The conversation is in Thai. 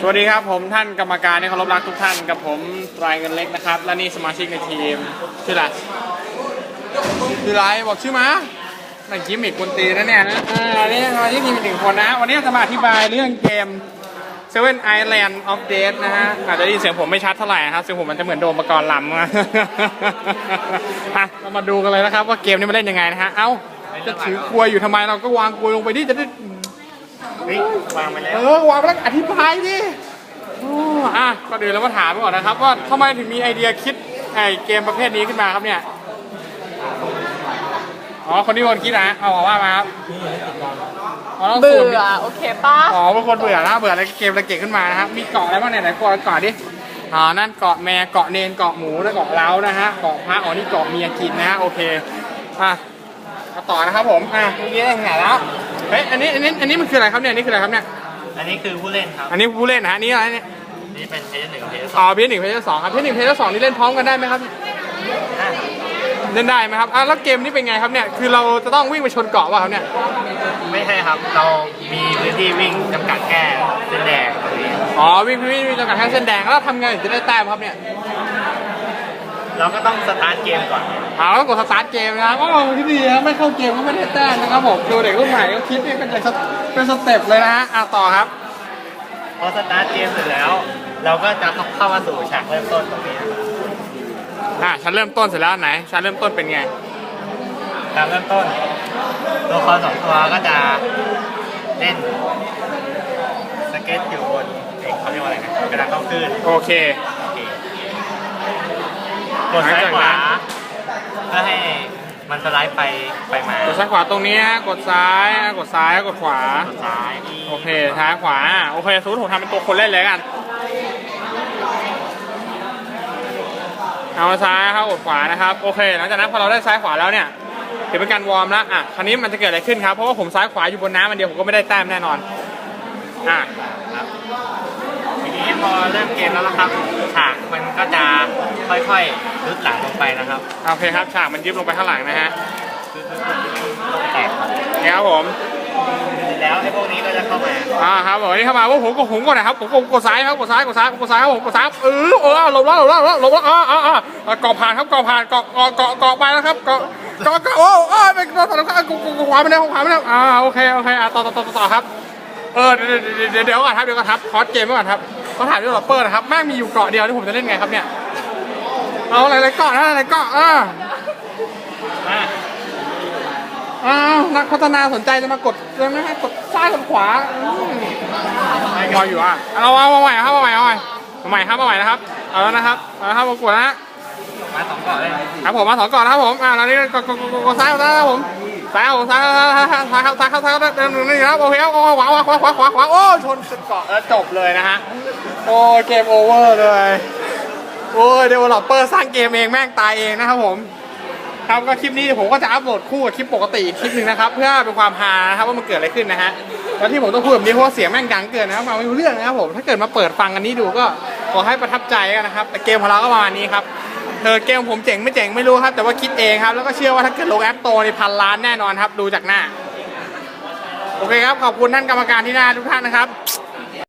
สวัสดีครับผมท่านกรรมการที่เคารพรักทุกท่านกับผมรายเงินเล็กนะครับ และนี่สมาชิกในทีมชื่ออะไรชื่ออะไรบอกชื่อมาหนั่งยิ้มอีกคนตีนะเนี่ยนะอ่านี่สมาชิกทีมอีกหนึ่งคนนะ วันนี้จะมาอธิบายเรื่องเกม Seven Island of Death นะฮะอาจจะได้ยินเสียงผมไม่ชัดเท่าไหร่นะครับเสียงผมมันจะเหมือนโดมประกรณ์ลำนะอะเรามาดูกันเลยนะครับว่าเกมนี้มันเล่นยังไงนะฮะเอ้าจะถือกลวยอยู่ทำไมเราก็วางกลวยลงไปดิจะได้ เฮ้ยวางไปแล้ว เออวางไปแล้วอธิบายดิโอ้อะก็เดี๋ยวเรามาถามก่อนนะครับว่าทำไมถึงมีไอเดียคิดไอเกมประเภทนี้ขึ้นมาครับเนี่ย อ๋อ คนที่คนคิดนะเอาบอกว่ามาครับอ๋อต้องเบื่สูตรอโอเคป้าอ๋อเป็นคนเบื่อนะเบื่ออะไรเกมอะไรเก่งขึ้นมานะครับ มีเกาะอะไรบ้างเนี่ยไหนเกาะเกาะดิ อ๋อ นั่นเกาะแม่เกาะเนนเกาะหมูและเกาะเล้านะฮะ เกาะพระอ๋อนี่เกาะเมียกินนะฮะโอเค อะมาต่อนะครับผม อะเมื่อกี้ได้ไงแล้ว เฮ้ย อันนี้ อันนี้ อันนี้มันคืออะไรครับเนี่ย อันนี่คืออะไรครับเนี่ย อันนี้คือผู้เล่นครับ อันนี้ผู้เล่นนะฮะอันนี่อะไรเนี่ย นี่เป็นเพจหนึ่งกับเพจสอ๋องอเพจหนึ่งเพจสองครับเพจหนึ่งเพจสองนี่เล่นพร้อมกันได้ไหมครับ อะเล่นได้ไหมครับ อะแล้วเกมนี้เป็นไงครับเนี่ย คือเราจะต้องวิ่งไปชนเกาะป่ะครับเนี่ย ไม่ใช่ครับ เรามีพื้นที่วิ่งจำกัดแค่เส้นแดงตรงนี้อ๋อวิ่งวิ่งวิ่งจนกระทั่งเส้นแดงแล้วทำไงถึงจะได้แต้มครับเนี่ย เราก็ต้องสตาร์ทเกมก่อนอ๋อแล้วกดสตาร์ทเกมนะครับอ๋อที่ดีครับไม่เข้าเกมก็ไม่ได้แต้มนะครับผมดูเด็กรุ่นใหม่ก็คิดเนี่ยเป็นสเต็ปเป็นสเต็ปเลยนะฮะอะต่อครับพอสตาร์ทเกมเสร็จแล้ว เราก็จะเข้ามาสู่ฉากเริ่มต้นตรงนี้นะครับอะฉันเริ่มต้นเสร็จแล้วไหนฉันเริ่มต้นเป็นไงการเริ่มต้น ตัวละครสองตัวก็จะเล่นสเก็ตอยู่บนเอกเขาเรียกว่าอะไรนะกระดานเข้าคลื่นโอเค กดซ้ายขวาเพื่อให้มันสไลด์ไปไปมากดซ้ายขวาตรงนี้ฮะกดซ้ายอะกดซ้ายกดขวา กดซ้ายโอเคซ้ายขวาโอเคสมมติผมทำเป็นตัวคนเล่นเลยกัน เอาซ้ายครับกดขวานะครับ โอเค หลังจากนั้นพอเราได้ซ้ายขวาแล้วเนี่ยถือเป็นการวอร์มแล้วอะ คราวนี้มันจะเกิดอะไรขึ้นครับ เพราะว่าผมซ้ายขวาอยู่บนน้ำมันเดียวผมก็ไม่ได้แต้มแน่นอน อะครับทีนี้พอเริ่มเกมแล้วนะครับ ฉากมันก็จะค่อยๆลุดหลังลงไปนะครับโอเคครับฉากมันยุบลงไปข้างหลังนะฮะคือคือคือแตกครับนี่ครับผมเสร็จแล้วไอ้พวกนี้ก็จะเข้ามาอ่าครับผมนี่เข้ามาว่าผมก็ผมก่อนนะครับผมกดกดซ้ายครับกดซ้ายกดซ้ายกดซ้ายครับผมกดซ้ายเออเออหลบแล้วหลบแล้วหลบแล้วหลบแล้วอ่าอ่าอ่าเกาะผ่านครับเกาะผ่านเกาะเกาะเกาะเกาะไปแล้วครับเกาะเกาะเกาะโอ้โอ้เป็นต่อต่อต่อขวาไปแล้วขวาไปแล้วอ่าโอเคโอเคอ่าต่อต่อต่อต่อครับ เออเดี๋ยวเดี๋ยวเดี๋ยวก่อนครับเดี๋ยวก่อนครับคอร์สเกมไว้ก่อนครับเขาถามเรื่องลอปเปอร์นะครับแม่งมีอยู่เกาะเดียวที่ผมจะเล่นไงครับเนี่ยเอาอะไรอะไรเกาะนะอะไรเกาะอ่าอะอ้าวนักพัฒนาสนใจจะมากดเลยไหมฮะกดซ้ายกดขวาอืมรออยู่อะเอาเอาเอาใหม่ครับเอาใหม่เอาใหม่เอาใหม่ครับเอาใหม่นะครับเอาแล้วนะครับเอาละครับกดนะฮะมาสองก่อนเลยครับผมมาสองก่อนนะครับผมอ่าแล้วนี่กดกดกดกดซ้ายกดซ้ายครับผม ซ้ายครับผมซ้ายซ้ายซ้ายซ้ายครับซ้ายครับซ้ายครับเดินนี่ครับโอเคครับขวาขวาขวาขวาขวาขวาโอ้ชนเกาะแล้วจบเลยนะฮะโอ้เกมโอเวอร์เลยโอ้ยเดเวลลอปเปอร์สร้างเกมเองแม่งตายเองนะครับผมครับก็คลิปนี้ผมก็จะอัปโหลดคู่กับคลิปปกติอีกคลิปหนึ่งนะครับ เพื่อเป็นความฮานะครับว่ามันเกิดอะไรขึ้นนะฮะแล้วที่ผมต้องพูดแบบนี้เพราะเสียงแม่งดังเกินนะครับฟังไม่รู้เรื่องนะครับผมถ้าเกิดมาเปิดฟังกันนี้ดูก็ขอให้ประทับใจกันนะครับแต่เกมของเราก็ประมาณนี้ครับ ออเกมผมเจ๋งไม่เจ๋งไม่รู้ครับ แต่ว่าคิดเองครับ แล้วก็เชื่อว่าถ้าเกิดลงแอปโตในพันล้านแน่นอนครับ ดูจากหน้า โอเคครับ ขอบคุณท่านกรรมการที่หน้าทุกท่านนะครับ